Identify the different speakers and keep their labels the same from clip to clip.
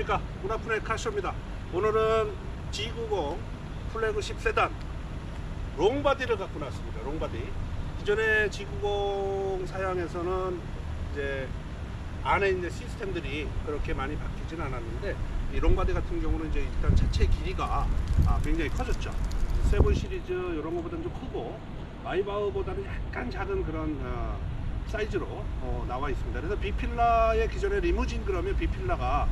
Speaker 1: 안녕하십니까? 문화푼의 카쇼입니다. 오늘은 G90 플래그십 세단 롱바디를 갖고 나왔습니다. 롱바디. 기존의 G90 사양에서는 이제 안에 있는 시스템들이 그렇게 많이 바뀌진 않았는데 이 롱바디 같은 경우는 이제 일단 차체 길이가 아, 굉장히 커졌죠. 세븐 시리즈 이런 거보다는 좀 크고 마이바흐보다는 약간 작은 그런 어, 사이즈로 어, 나와 있습니다. 그래서 비필라의 기존에 리무진 그러면 비필라가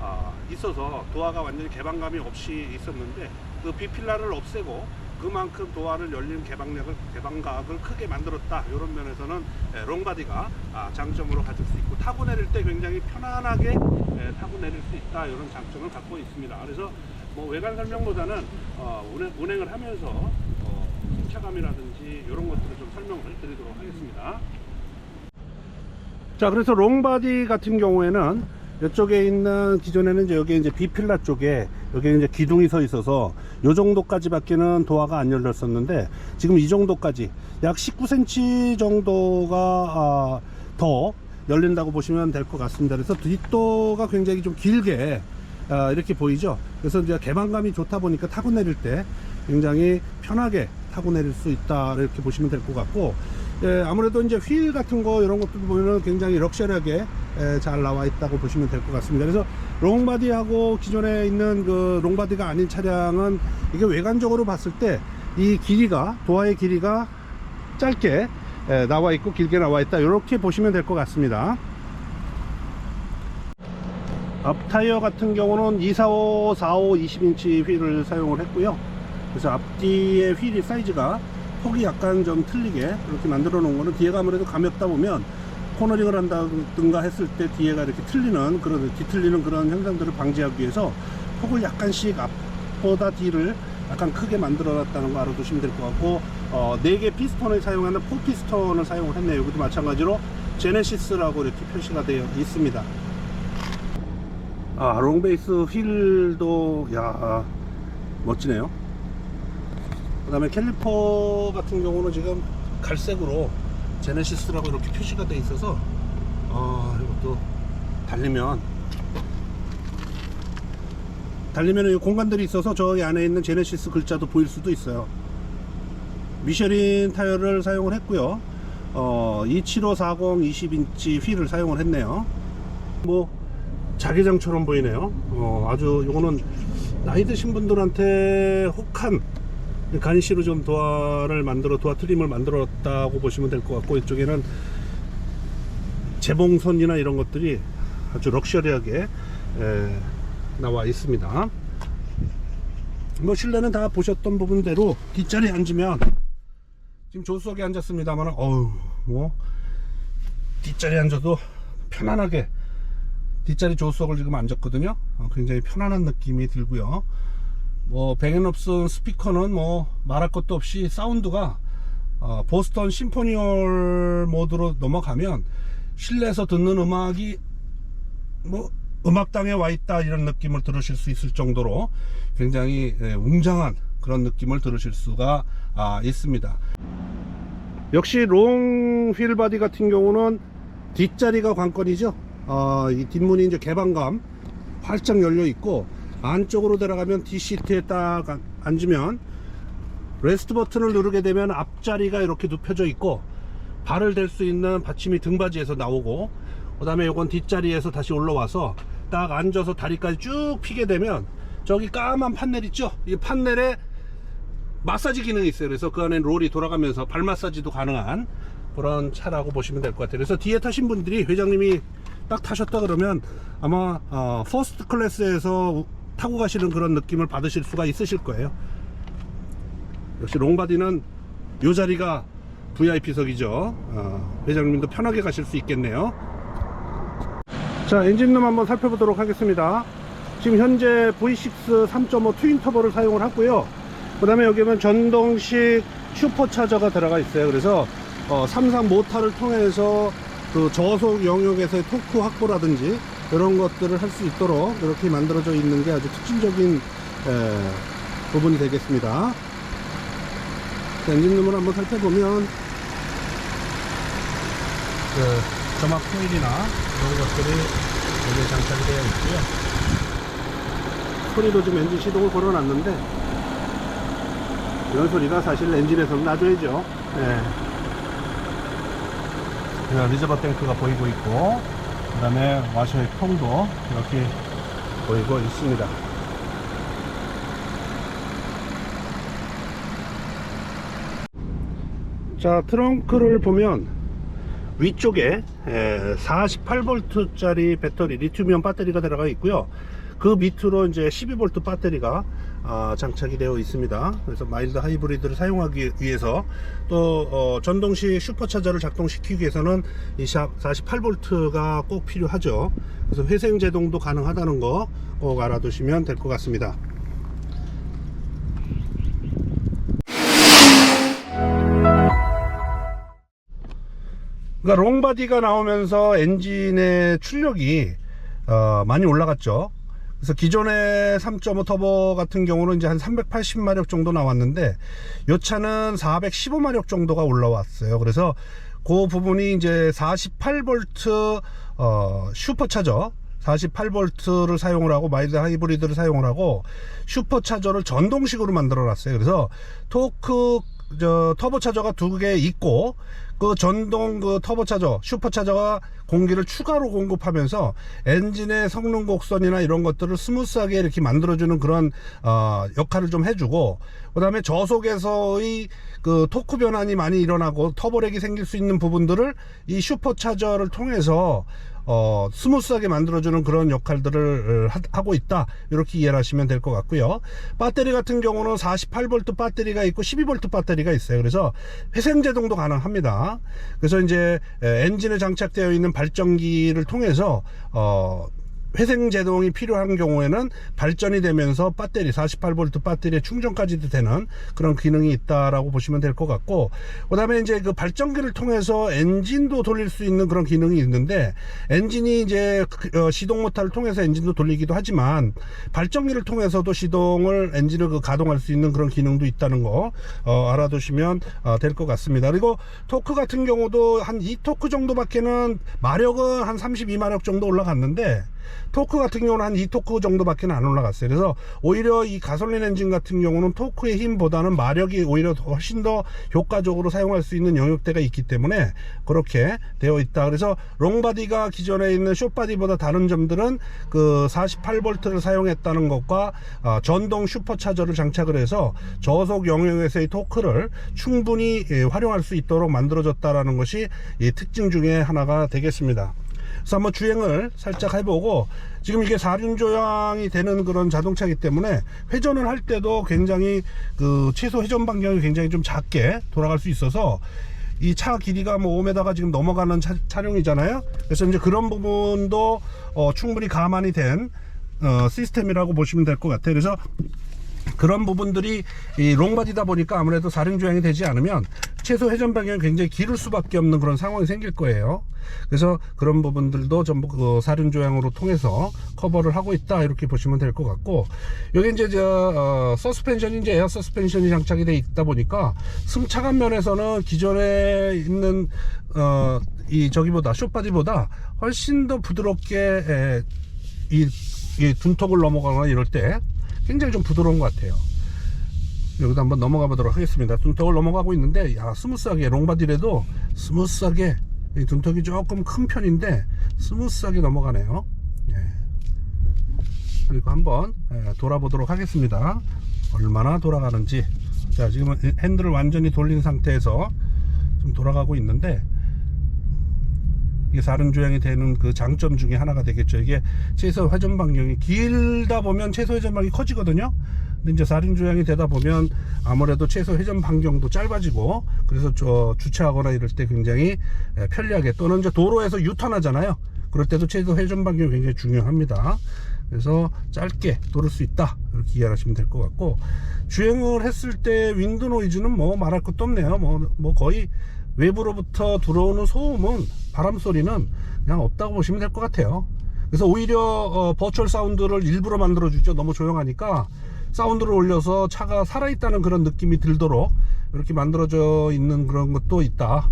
Speaker 1: 아, 있어서 도화가 완전히 개방감이 없이 있었는데 그 비필라를 없애고 그만큼 도화를 열린 개방력을 개방각을 크게 만들었다 이런 면에서는 예, 롱바디가 아, 장점으로 가질 수 있고 타고 내릴 때 굉장히 편안하게 예, 타고 내릴 수 있다 이런 장점을 갖고 있습니다. 그래서 뭐 외관 설명보다는 어, 운행, 운행을 하면서 어, 승차감이라든지 이런 것들을 좀 설명을 드리도록 하겠습니다. 자, 그래서 롱바디 같은 경우에는 이쪽에 있는 기존에는 이제 여기 이제 비필라 쪽에 여기 이제 기둥이 서 있어서 요 정도까지 밖에는 도화가 안 열렸었는데 지금 이 정도까지 약 19cm 정도가 아, 더 열린다고 보시면 될 것 같습니다. 그래서 뒷도가 굉장히 좀 길게 아, 이렇게 보이죠. 그래서 이제 개방감이 좋다 보니까 타고 내릴 때 굉장히 편하게 타고 내릴 수 있다 이렇게 보시면 될 것 같고 예, 아무래도 이제 휠 같은 거 이런 것들 보면은 굉장히 럭셔리하게 예, 잘 나와 있다고 보시면 될 것 같습니다. 그래서 롱바디하고 기존에 있는 그 롱바디가 아닌 차량은 이게 외관적으로 봤을 때 이 길이가 도화의 길이가 짧게 예, 나와 있고 길게 나와 있다 이렇게 보시면 될 것 같습니다. 앞 타이어 같은 경우는 245, 45, 20인치 휠을 사용을 했고요. 그래서 앞뒤의 휠이 사이즈가 폭이 약간 좀 틀리게 이렇게 만들어 놓은 거는 뒤에가 아무래도 가볍다 보면 코너링을 한다든가 했을 때 뒤에가 이렇게 틀리는 그런 뒤틀리는 그런 현상들을 방지하기 위해서 폭을 약간씩 앞보다 뒤를 약간 크게 만들어 놨다는 거 알아두시면 될 것 같고 어, 4개 피스톤을 사용하는 포 피스톤을 사용을 했네요. 여기도 마찬가지로 제네시스라고 이렇게 표시가 되어 있습니다. 아 롱베이스 휠도 야 멋지네요 그 다음에 캘리퍼 같은 경우는 지금 갈색으로 제네시스라고 이렇게 표시가 돼 있어서 어 이것도 달리면 달리면 이 공간들이 있어서 저기 안에 있는 제네시스 글자도 보일 수도 있어요. 미쉐린 타이어를 사용을 했고요. 어 27540 20인치 휠을 사용을 했네요. 뭐 자개장처럼 보이네요. 어 아주 이거는 나이 드신 분들한테 혹한 가니쉬로 좀 도화를 만들어 도화 트림을 만들었다고 보시면 될 것 같고 이쪽에는 재봉선이나 이런 것들이 아주 럭셔리하게 에, 나와 있습니다. 뭐 실내는 다 보셨던 부분대로 뒷자리에 앉으면 지금 조수석에 앉았습니다만 어우 뭐 뒷자리에 앉아도 편안하게 뒷자리 조수석을 지금 앉았거든요. 어, 굉장히 편안한 느낌이 들고요 뭐 뱅앤업슨 스피커는 뭐 말할 것도 없이 사운드가 어, 보스턴 심포니얼 모드로 넘어가면 실내에서 듣는 음악이 뭐 음악당에 와 있다 이런 느낌을 들으실 수 있을 정도로 굉장히 예, 웅장한 그런 느낌을 들으실 수가 아, 있습니다. 역시 롱 휠바디 같은 경우는 뒷자리가 관건이죠. 어, 이 뒷문이 이제 개방감 활짝 열려 있고 안쪽으로 들어가면 뒷시트에 딱 안- 앉으면 레스트 버튼을 누르게 되면 앞자리가 이렇게 눕혀져 있고 발을 댈 수 있는 받침이 등받이에서 나오고 그 다음에 요건 뒷자리에서 다시 올라와서 딱 앉아서 다리까지 쭉 피게 되면 저기 까만 판넬 있죠? 이 판넬에 마사지 기능이 있어요. 그래서 그 안에 롤이 돌아가면서 발 마사지도 가능한 그런 차라고 보시면 될 것 같아요. 그래서 뒤에 타신 분들이 회장님이 딱 타셨다 그러면 아마 어, 퍼스트 클래스에서 타고 가시는 그런 느낌을 받으실 수가 있으실 거예요. 역시 롱바디는 요 자리가 VIP석이죠. 어, 회장님도 편하게 가실 수 있겠네요. 자 엔진룸 한번 살펴보도록 하겠습니다. 지금 현재 V6 3.5 트윈 터보를 사용을 하고요. 그 다음에 여기는 전동식 슈퍼차저가 들어가 있어요. 그래서 어, 삼상 모터를 통해서 그 저속 영역에서의 토크 확보라든지 이런 것들을 할 수 있도록 이렇게 만들어져 있는 게 아주 특징적인 에, 부분이 되겠습니다 자, 엔진룸을 한번 살펴보면 그 점막 코일이나 이런 것들이 여기에 장착이 되어 있고요 소리도 지금 엔진 시동을 걸어놨는데 이런 소리가 사실 엔진에서는 나줘야죠. 네. 그냥 리저버 탱크가 보이고 있고 그 다음에 와셔의 통도 이렇게 보이고 있습니다. 자 트렁크를 보면 위쪽에 48V짜리 배터리 리튬이온 배터리가 들어가 있고요 그 밑으로 이제 12V 배터리가 아, 장착이 되어 있습니다. 그래서 마일드 하이브리드를 사용하기 위해서 또 어, 전동식 슈퍼차저를 작동시키기 위해서는 이 48V가 꼭 필요하죠. 그래서 회생 제동도 가능하다는 거 꼭 알아두시면 될 것 같습니다. 그러니까 롱바디가 나오면서 엔진의 출력이 어, 많이 올라갔죠. 그래서 기존의 3.5 터보 같은 경우는 이제 한 380마력 정도 나왔는데 이 차는 415마력 정도가 올라왔어요. 그래서 그 부분이 이제 48V 어, 슈퍼차저 48V를 사용을 하고 마일드 하이브리드를 사용을 하고 슈퍼차저를 전동식으로 만들어 놨어요. 그래서 토크 저 터보 차저가 두 개 있고 그 전동 그 터보 차저 슈퍼 차저가 공기를 추가로 공급하면서 엔진의 성능 곡선이나 이런 것들을 스무스하게 이렇게 만들어주는 그런 어, 역할을 좀 해주고 그 다음에 저속에서의 그 토크 변환이 많이 일어나고 터보렉이 생길 수 있는 부분들을 이 슈퍼 차저를 통해서 어, 스무스하게 만들어주는 그런 역할들을 하- 하고 있다. 이렇게 이해를 하시면 될 것 같고요. 배터리 같은 경우는 48V 배터리가 있고 12V 배터리가 있어요. 그래서 회생 제동도 가능합니다. 그래서 이제 에, 엔진에 장착되어 있는 발전기를 통해서 어, 회생 제동이 필요한 경우에는 발전이 되면서 배터리 48V 배터리의 충전까지도 되는 그런 기능이 있다라고 보시면 될 것 같고 그다음에 이제 그 발전기를 통해서 엔진도 돌릴 수 있는 그런 기능이 있는데 엔진이 이제 그, 어, 시동 모터를 통해서 엔진도 돌리기도 하지만 발전기를 통해서도 시동을 엔진을 그 가동할 수 있는 그런 기능도 있다는 거 어, 알아두시면 어, 될것 같습니다. 그리고 토크 같은 경우도 한 2토크 정도밖에는 마력은 한 32마력 정도 올라갔는데 토크 같은 경우는 한 2토크 정도밖에 안 올라갔어요. 그래서 오히려 이 가솔린 엔진 같은 경우는 토크의 힘보다는 마력이 오히려 더- 훨씬 더 효과적으로 사용할 수 있는 영역대가 있기 때문에 그렇게 되어 있다. 그래서 롱바디가 기존에 있는 숏바디보다 다른 점들은 그 48V를 사용했다는 것과 어, 전동 슈퍼차저를 장착을 해서 저속 영역에서의 토크를 충분히 예, 활용할 수 있도록 만들어졌다라는 것이 이 특징 중에 하나가 되겠습니다. 그래서 한번 주행을 살짝 해보고 지금 이게 4륜 조향이 되는 그런 자동차이기 때문에 회전을 할 때도 굉장히 그 최소 회전 반경이 굉장히 좀 작게 돌아갈 수 있어서 이차 길이가 뭐 5m가 지금 넘어가는 차, 차량이잖아요. 그래서 이제 그런 부분도 어, 충분히 감안이 된 어, 시스템이라고 보시면 될 것 같아요. 그래서 그런 부분들이 이 롱바디다 보니까 아무래도 사륜 조향이 되지 않으면 최소 회전 방향이 굉장히 길을 수밖에 없는 그런 상황이 생길 거예요. 그래서 그런 부분들도 전부 그 사륜 조향으로 통해서 커버를 하고 있다 이렇게 보시면 될 것 같고 여기 이제 저 어, 서스펜션이 이제 에어 서스펜션이 장착이 돼 있다 보니까 승차감 면에서는 기존에 있는 어, 이 저기보다 숏바디보다 훨씬 더 부드럽게 에, 이, 이 둔턱을 넘어가거나 이럴 때 굉장히 좀 부드러운 것 같아요. 여기도 한번 넘어가 보도록 하겠습니다. 둔턱을 넘어가고 있는데, 야, 스무스하게, 롱바디라도 스무스하게, 이 둔턱이 조금 큰 편인데, 스무스하게 넘어가네요. 예. 그리고 한번 예, 돌아보도록 하겠습니다. 얼마나 돌아가는지. 자, 지금은 핸들을 완전히 돌린 상태에서 좀 돌아가고 있는데, 사륜 조향이 되는 그 장점 중에 하나가 되겠죠. 이게 최소 회전 반경이 길다 보면 최소 회전 반경이 커지거든요. 근데 이제 사륜 조향이 되다 보면 아무래도 최소 회전 반경도 짧아지고 그래서 저 주차하거나 이럴 때 굉장히 예, 편리하게 또는 이제 도로에서 유턴하잖아요. 그럴 때도 최소 회전 반경이 굉장히 중요합니다. 그래서 짧게 돌을 수 있다 이렇게 이해하시면 될 것 같고 주행을 했을 때 윈드 노이즈는 뭐 말할 것도 없네요. 뭐, 뭐 거의 외부로부터 들어오는 소음은 바람 소리는 그냥 없다고 보시면 될 것 같아요. 그래서 오히려 어, 버추얼 사운드를 일부러 만들어 주죠. 너무 조용하니까 사운드를 올려서 차가 살아있다는 그런 느낌이 들도록 이렇게 만들어져 있는 그런 것도 있다.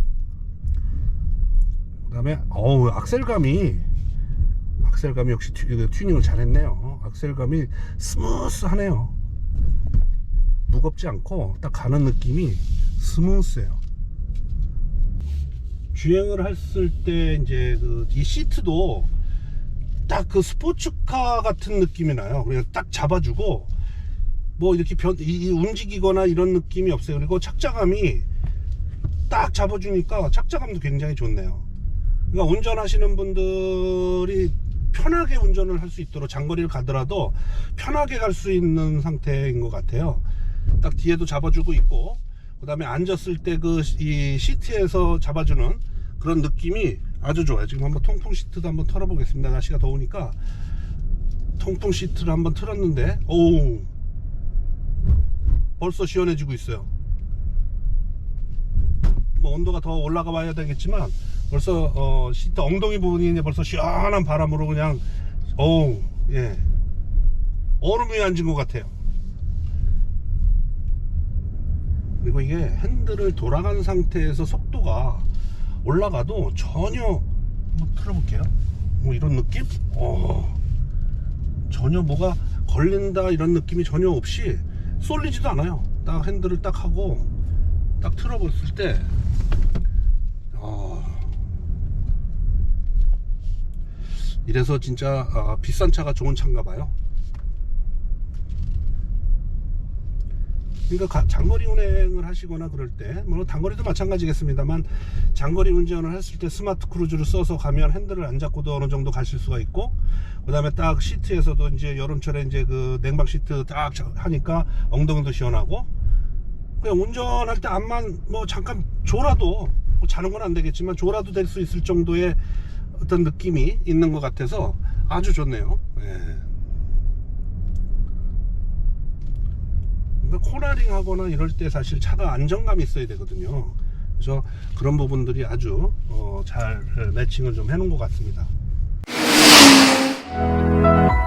Speaker 1: 그 다음에 어우 악셀감이 악셀감이 역시 튜, 튜닝을 잘했네요. 악셀감이 스무스하네요. 무겁지 않고 딱 가는 느낌이 스무스해요. 주행을 했을 때 이제 그 이 시트도 딱 그 스포츠카 같은 느낌이 나요. 그냥 딱 잡아주고 뭐 이렇게 변, 이, 이 움직이거나 이런 느낌이 없어요. 그리고 착자감이 딱 잡아주니까 착자감도 굉장히 좋네요. 그러니까 운전하시는 분들이 편하게 운전을 할 수 있도록 장거리를 가더라도 편하게 갈 수 있는 상태인 것 같아요. 딱 뒤에도 잡아주고 있고, 그 다음에 앉았을 때 그 이 시트에서 잡아주는 그런 느낌이 아주 좋아요. 지금 한번 통풍 시트도 한번 털어보겠습니다. 날씨가 더우니까 통풍 시트를 한번 틀었는데, 오, 벌써 시원해지고 있어요. 뭐 온도가 더 올라가 봐야 되겠지만 벌써 어 시트 엉덩이 부분이 이제 벌써 시원한 바람으로 그냥 어우 예 얼음 위에 앉은 것 같아요 그리고 이게 핸들을 돌아간 상태에서 속도가 올라가도 전혀 한번 틀어볼게요. 뭐 이런 느낌? 어. 전혀 뭐가 걸린다 이런 느낌이 전혀 없이 쏠리지도 않아요. 딱 핸들을 딱 하고 딱 틀어봤을 때 아, 이래서 진짜 아, 비싼 차가 좋은 차인가 봐요. 그러니까 가- 장거리 운행을 하시거나 그럴 때 물론 단거리도 마찬가지겠습니다만 장거리 운전을 했을 때 스마트 크루즈를 써서 가면 핸들을 안 잡고도 어느 정도 가실 수가 있고 그다음에 딱 시트에서도 이제 여름철에 이제 그 냉방 시트 딱 자- 하니까 엉덩이도 시원하고 그냥 운전할 때 앞만 뭐 잠깐 졸아도 뭐 자는 건 안 되겠지만 졸아도 될 수 있을 정도의 어떤 느낌이 있는 것 같아서 아주 좋네요. 예. 그러니까 코너링 하거나 이럴 때 사실 차가 안정감이 있어야 되거든요. 그래서 그런 부분들이 아주 어, 잘 매칭을 좀 해놓은 것 같습니다.